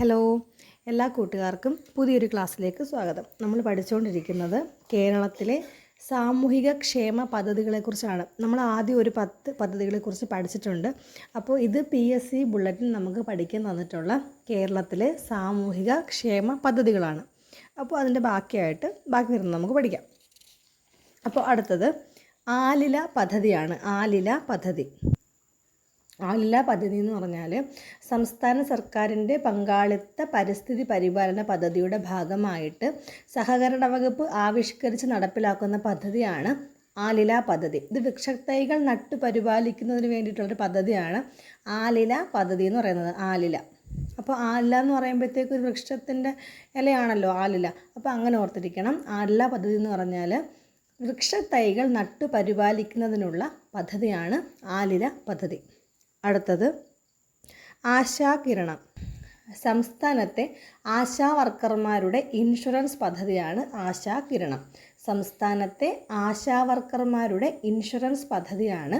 Hello എല്ലാ കൂട്ടുകാർക്കും പുതിയൊരു ക്ലാസ്സിലേക്ക് സ്വാഗതം. നമ്മൾ പഠിച്ചുകൊണ്ടിരിക്കുന്നത് കേരളത്തിലെ സാമൂഹിക ക്ഷേമ പദ്ധതികളെക്കുറിച്ചാണ്. നമ്മൾ ആദ്യം ഒരു പത്ത് പദ്ധതികളെക്കുറിച്ച് പഠിച്ചിട്ടുണ്ട്. അപ്പോൾ ഇത് പി എസ് സി ബുള്ളറ്റിൻ നമുക്ക് പഠിക്കാൻ തന്നിട്ടുള്ള കേരളത്തിലെ സാമൂഹിക ക്ഷേമ പദ്ധതികളാണ്. അപ്പോൾ അതിന്റെ ബാക്കിയായിട്ട് ബാക്കി വരുന്നത് നമുക്ക് പഠിക്കാം. അപ്പോൾ അടുത്തത് ആലില പദ്ധതിയാണ്. ആലില പദ്ധതി. ആലില പദ്ധതി എന്ന് പറഞ്ഞാൽ സംസ്ഥാന സർക്കാരിന്റെ പങ്കാളിത്ത പരിസ്ഥിതി പരിപാലന പദ്ധതിയുടെ ഭാഗമായിട്ട് സഹകരണ വകുപ്പ് ആവിഷ്കരിച്ച് നടപ്പിലാക്കുന്ന പദ്ധതിയാണ് ആലില പദ്ധതി. ഇത് വൃക്ഷത്തൈകൾ നട്ടു പരിപാലിക്കുന്നതിന് വേണ്ടിയിട്ടുള്ളൊരു പദ്ധതിയാണ് ആലില പദ്ധതി എന്ന് പറയുന്നത് ആലില. അപ്പോൾ ആലില എന്ന് പറയുമ്പോഴത്തേക്ക് ഒരു വൃക്ഷത്തിന്റെ ഇലയാണല്ലോ ആലില. അപ്പോൾ അങ്ങനെ ഓർത്തിരിക്കണം. ആലില പദ്ധതി എന്ന് പറഞ്ഞാൽ വൃക്ഷത്തൈകൾ നട്ടു പരിപാലിക്കുന്നതിനുള്ള പദ്ധതിയാണ് ആലില പദ്ധതി. അടുത്തത് ആശാകിരണം. സംസ്ഥാനത്തെ ആശാ വർക്കർമാരുടെ ഇൻഷുറൻസ് പദ്ധതിയാണ് ആശാകിരണം. സംസ്ഥാനത്തെ ആശാ വർക്കർമാരുടെ ഇൻഷുറൻസ് പദ്ധതിയാണ്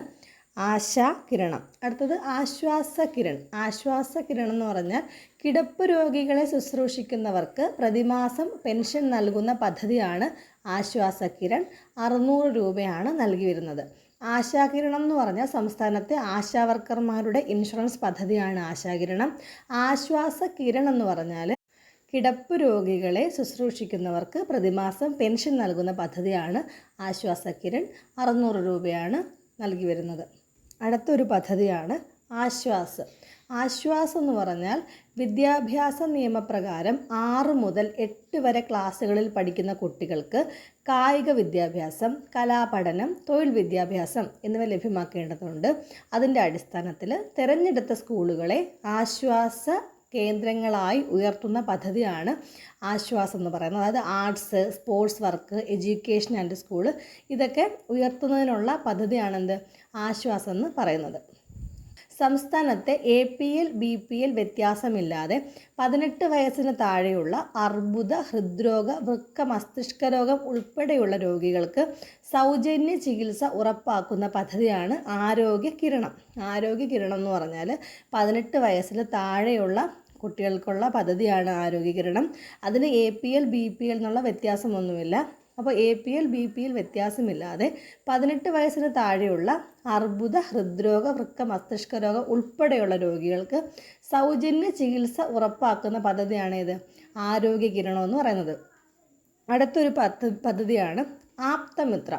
ആശാ കിരണം അടുത്തത് ആശ്വാസ കിരൺ ആശ്വാസ കിരൺ എന്ന് പറഞ്ഞാൽ കിടപ്പ് രോഗികളെ ശുശ്രൂഷിക്കുന്നവർക്ക് പ്രതിമാസം പെൻഷൻ നൽകുന്ന പദ്ധതിയാണ് ആശ്വാസ കിരൺ അറുന്നൂറ് രൂപയാണ് നൽകി വരുന്നത്. ആശാകിരണം എന്ന് പറഞ്ഞാൽ സംസ്ഥാനത്തെ ആശാവർക്കർമാരുടെ ഇൻഷുറൻസ് പദ്ധതിയാണ് ആശാകിരണം. ആശ്വാസ കിരൺ എന്ന് പറഞ്ഞാൽ കിടപ്പ് രോഗികളെ ശുശ്രൂഷിക്കുന്നവർക്ക് പ്രതിമാസം പെൻഷൻ നൽകുന്ന പദ്ധതിയാണ് ആശ്വാസ കിരൺ. അറുന്നൂറ് രൂപയാണ് നൽകി വരുന്നത്. അടുത്തൊരു പദ്ധതിയാണ് ആശ്വാസ്. ആശ്വാസം എന്ന് പറഞ്ഞാൽ വിദ്യാഭ്യാസ നിയമപ്രകാരം ആറ് മുതൽ എട്ട് വരെ ക്ലാസ്സുകളിൽ പഠിക്കുന്ന കുട്ടികൾക്ക് കായിക വിദ്യാഭ്യാസം കലാപഠനം തൊഴിൽ വിദ്യാഭ്യാസം എന്നിവ ലഭ്യമാക്കേണ്ടതുണ്ട്. അതിന്റെ അടിസ്ഥാനത്തിൽ തിരഞ്ഞെടുത്ത സ്കൂളുകളെ ആശ്വാസ കേന്ദ്രങ്ങളായി ഉയർത്തുന്ന പദ്ധതിയാണ് ആശ്വാസം എന്ന് പറയുന്നത്. അതായത് arts sports work education and school ഇതൊക്കെ ഉയർത്തുന്നതിനുള്ള പദ്ധതിയാണെന്ത്? ആശ്വാസം എന്ന് പറയുന്നത്. സംസ്ഥാനത്തെ A P L B P L വ്യത്യാസമില്ലാതെ പതിനെട്ട് വയസ്സിന് താഴെയുള്ള അർബുദ ഹൃദ്രോഗ വൃക്ക മസ്തിഷ്ക രോഗം ഉൾപ്പെടെയുള്ള രോഗികൾക്ക് സൗജന്യ ചികിത്സ ഉറപ്പാക്കുന്ന പദ്ധതിയാണ് ആരോഗ്യ കിരണം. ആരോഗ്യ കിരണം എന്ന് പറഞ്ഞാൽ പതിനെട്ട് വയസ്സിന് താഴെയുള്ള കുട്ടികൾക്കുള്ള പദ്ധതിയാണ് ആരോഗ്യകിരണം അതിന് A P L B P L എന്നുള്ള വ്യത്യാസമൊന്നുമില്ല. അപ്പോൾ A P L B P L വ്യത്യാസമില്ലാതെ പതിനെട്ട് വയസ്സിന് താഴെയുള്ള അർബുദ ഹൃദ്രോഗ വൃക്ക മസ്തിഷ്ക രോഗം ഉൾപ്പെടെയുള്ള രോഗികൾക്ക് സൗജന്യ ചികിത്സ ഉറപ്പാക്കുന്ന പദ്ധതിയാണേത്? ആരോഗ്യ കിരണം എന്ന് പറയുന്നത്. അടുത്തൊരു പദ്ധ പദ്ധതിയാണ് ആപ്തമിത്ര.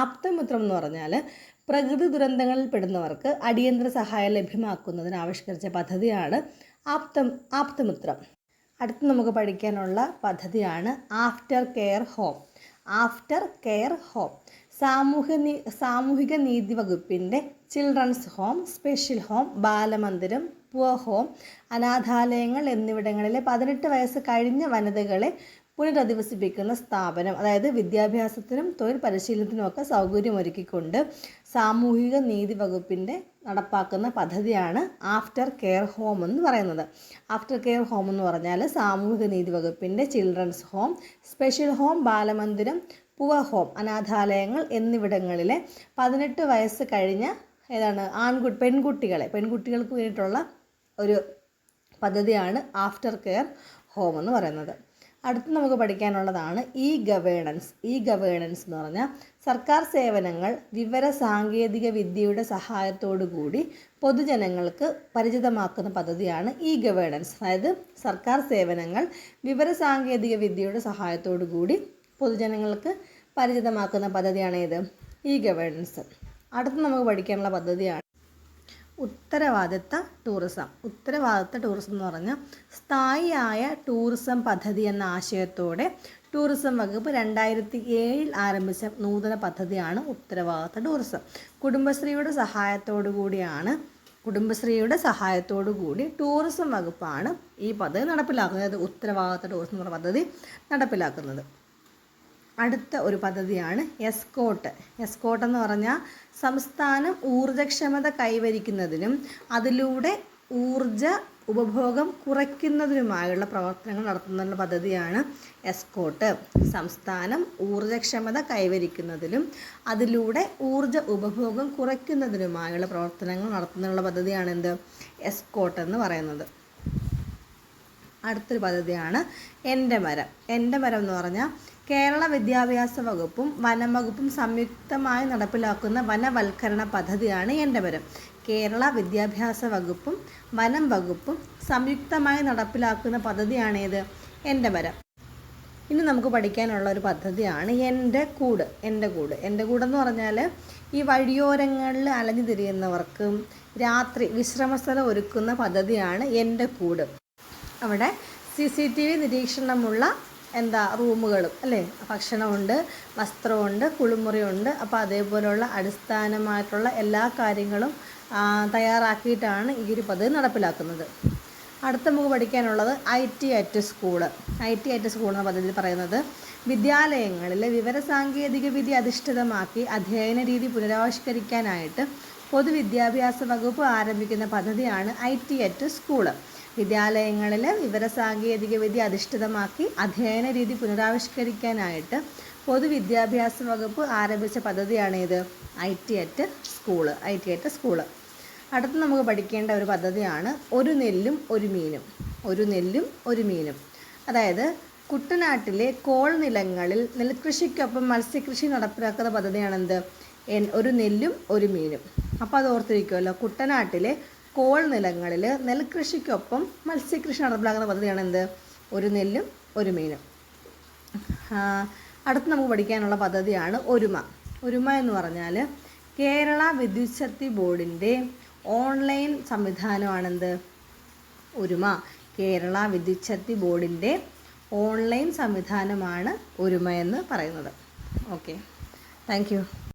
ആപ്തമിത്രം എന്ന് പറഞ്ഞാൽ പ്രകൃതി ദുരന്തങ്ങളിൽ പെടുന്നവർക്ക് അടിയന്തര സഹായം ലഭ്യമാക്കുന്നതിന് ആവിഷ്കരിച്ച പദ്ധതിയാണ് ആപ്തം ആപ്തമിത്രം. അടുത്ത് നമുക്ക് പഠിക്കാനുള്ള പദ്ധതിയാണ് after care home. After care home സാമൂഹ്യ സാമൂഹിക നീതി വകുപ്പിന്റെ ചിൽഡ്രൻസ് ഹോം സ്പെഷ്യൽ ഹോം ബാലമന്ദിരം പുവർ ഹോം അനാഥാലയങ്ങൾ എന്നിവിടങ്ങളിലെ പതിനെട്ട് വയസ്സ് കഴിഞ്ഞ വനിതകളെ പുനരധിവസിപ്പിക്കുന്ന സ്ഥാപനം അതായത് വിദ്യാഭ്യാസത്തിനും തൊഴിൽ പരിശീലനത്തിനുമൊക്കെ സൗകര്യമൊരുക്കിക്കൊണ്ട് സാമൂഹിക നീതി വകുപ്പിന്റെ നടപ്പാക്കുന്ന പദ്ധതിയാണ് ആഫ്റ്റർ കെയർ ഹോം എന്ന് പറയുന്നത്. ആഫ്റ്റർ കെയർ ഹോം എന്ന് പറഞ്ഞാൽ സാമൂഹിക നീതി വകുപ്പിന്റെ ചിൽഡ്രൻസ് ഹോം സ്പെഷ്യൽ ഹോം ബാലമന്ദിരം പുവർ ഹോം അനാഥാലയങ്ങൾ എന്നിവിടങ്ങളിലെ പതിനെട്ട് വയസ്സ് കഴിഞ്ഞ ഏതാണ് ആൺകു പെൺകുട്ടികളെ പെൺകുട്ടികൾക്ക് വേണ്ടിയിട്ടുള്ള ഒരു പദ്ധതിയാണ് ആഫ്റ്റർ കെയർ ഹോം എന്ന് പറയുന്നത്. അടുത്ത് നമുക്ക് പഠിക്കാനുള്ളതാണ് ഇ ഗവേണൻസ്. ഇ ഗവേണൻസ് എന്ന് പറഞ്ഞാൽ സർക്കാർ സേവനങ്ങൾ വിവര സാങ്കേതിക വിദ്യയുടെ സഹായത്തോടു കൂടി പൊതുജനങ്ങൾക്ക് പരിചിതമാക്കുന്ന പദ്ധതിയാണ് ഇ ഗവേണൻസ്. അതായത് സർക്കാർ സേവനങ്ങൾ വിവര സാങ്കേതിക വിദ്യയുടെ സഹായത്തോടു കൂടി പൊതുജനങ്ങൾക്ക് പരിചിതമാക്കുന്ന പദ്ധതിയാണ് ഇത് ഇ ഗവേണൻസ്. അടുത്ത് നമുക്ക് പഠിക്കാനുള്ള പദ്ധതിയാണ് ഉത്തരവാദിത്ത ടൂറിസം ഉത്തരവാദിത്ത ടൂറിസം എന്ന് പറഞ്ഞാൽ സ്ഥായിയായ ടൂറിസം പദ്ധതി എന്ന ആശയത്തോടെ ടൂറിസം വകുപ്പ് രണ്ടായിരത്തി ഏഴിൽ ആരംഭിച്ച നൂതന പദ്ധതിയാണ് ഉത്തരവാദിത്ത ടൂറിസം കുടുംബശ്രീയുടെ സഹായത്തോടു കൂടിയാണ് കുടുംബശ്രീയുടെ സഹായത്തോടു കൂടി ടൂറിസം വകുപ്പാണ് ഈ പദ്ധതി നടപ്പിലാക്കുന്നത് ഉത്തരവാദിത്ത ടൂറിസം എന്ന പദ്ധതി നടപ്പിലാക്കുന്നത്. അടുത്ത ഒരു പദ്ധതിയാണ് എസ്കോട്ട്. എസ്കോട്ട് എന്ന് പറഞ്ഞാൽ സംസ്ഥാനം ഊർജക്ഷമത കൈവരിക്കുന്നതിനും അതിലൂടെ ഊർജ ഉപഭോഗം കുറയ്ക്കുന്നതിനുമായുള്ള പ്രവർത്തനങ്ങൾ നടത്തുന്ന പദ്ധതിയാണ് എസ്കോട്ട്. സംസ്ഥാനം ഊർജക്ഷമത കൈവരിക്കുന്നതിലും അതിലൂടെ ഊർജ ഉപഭോഗം കുറയ്ക്കുന്നതിനുമായുള്ള പ്രവർത്തനങ്ങൾ നടത്തുന്നതിനുള്ള പദ്ധതിയാണ് എന്ത് എസ്കോട്ട് എന്ന് പറയുന്നത്. അടുത്തൊരു പദ്ധതിയാണ് എന്റെ മരം. എന്റെ മരം എന്ന് പറഞ്ഞാൽ കേരള വിദ്യാഭ്യാസ വകുപ്പും വനം വകുപ്പും സംയുക്തമായി നടപ്പിലാക്കുന്ന വനവൽക്കരണ പദ്ധതിയാണ് എന്റെ മരം. കേരള വിദ്യാഭ്യാസ വകുപ്പും വനം വകുപ്പും സംയുക്തമായി നടപ്പിലാക്കുന്ന പദ്ധതിയാണേത് എന്റെ മരം. ഇനി നമുക്ക് പഠിക്കാനുള്ള ഒരു പദ്ധതിയാണ് എന്റെ കൂട് എന്റെ കൂട്. എന്റെ കൂടെന്ന് പറഞ്ഞാൽ ഈ വഴിയോരങ്ങളിൽ അലഞ്ഞു തിരിയുന്നവർക്കും രാത്രി വിശ്രമസ്ഥലം ഒരുക്കുന്ന പദ്ധതിയാണ് എന്റെ കൂട്. അവിടെ സി സി ടി വി നിരീക്ഷണമുള്ള എന്താ റൂമുകളും അല്ലേ? ഭക്ഷണമുണ്ട് വസ്ത്രമുണ്ട് കുളിമുറിയുണ്ട്. അപ്പോൾ അതേപോലെയുള്ള അടിസ്ഥാനമായിട്ടുള്ള എല്ലാ കാര്യങ്ങളും തയ്യാറാക്കിയിട്ടാണ് ഈ ഒരു പദ്ധതി നടപ്പിലാക്കുന്നത്. അടുത്ത നമുക്ക് പഠിക്കാനുള്ളത് I T at school. I T at school എന്ന പദ്ധതി പറയുന്നത് വിദ്യാലയങ്ങളിൽ വിവരസാങ്കേതിക വിദ്യ അധിഷ്ഠിതമാക്കി അധ്യയന രീതി പുനരാവിഷ്കരിക്കാനായിട്ട് പൊതുവിദ്യാഭ്യാസ വകുപ്പ് ആരംഭിക്കുന്ന പദ്ധതിയാണ് ഐ ടി അറ്റ് സ്കൂൾ. വിദ്യാലയങ്ങളിൽ വിവരസാങ്കേതിക വിദ്യ അധിഷ്ഠിതമാക്കി അധ്യയന രീതി പുനരാവിഷ്കരിക്കാനായിട്ട് പൊതുവിദ്യാഭ്യാസ വകുപ്പ് ആരംഭിച്ച പദ്ധതിയാണിത്. I T at school I T at school. അടുത്ത് നമുക്ക് പഠിക്കേണ്ട ഒരു പദ്ധതിയാണ് ഒരു നെല്ലും ഒരു മീനും. ഒരു നെല്ലും ഒരു മീനും. അതായത് കുട്ടനാട്ടിലെ കോൾ നിലങ്ങളിൽ നെൽകൃഷിക്കൊപ്പം മത്സ്യകൃഷി നടപ്പിലാക്കുന്ന പദ്ധതിയാണെന്ത്? ഒരു നെല്ലും ഒരു മീനും. അപ്പോൾ അത് ഓർത്തിരിക്കുമല്ലോ കുട്ടനാട്ടിലെ കോൾ നിലങ്ങളിൽ നെൽകൃഷിക്കൊപ്പം മത്സ്യകൃഷി നടപ്പിലാക്കുന്ന പദ്ധതിയാണ് എന്ത്? ഒരു നെല്ലും ഒരു മീനും. അടുത്ത് നമുക്ക് പഠിക്കാനുള്ള പദ്ധതിയാണ് ഒരുമ. ഒരുമ എന്ന് പറഞ്ഞാൽ കേരള വിദ്യുച്ഛക്തി ബോർഡിന്റെ ഓൺലൈൻ സംവിധാനമാണെന്ത് ഒരുമ. കേരള വിദ്യുച്ഛക്തി ബോർഡിന്റെ ഓൺലൈൻ സംവിധാനമാണ് ഒരുമ എന്ന് പറയുന്നത്. ഓക്കെ. താങ്ക്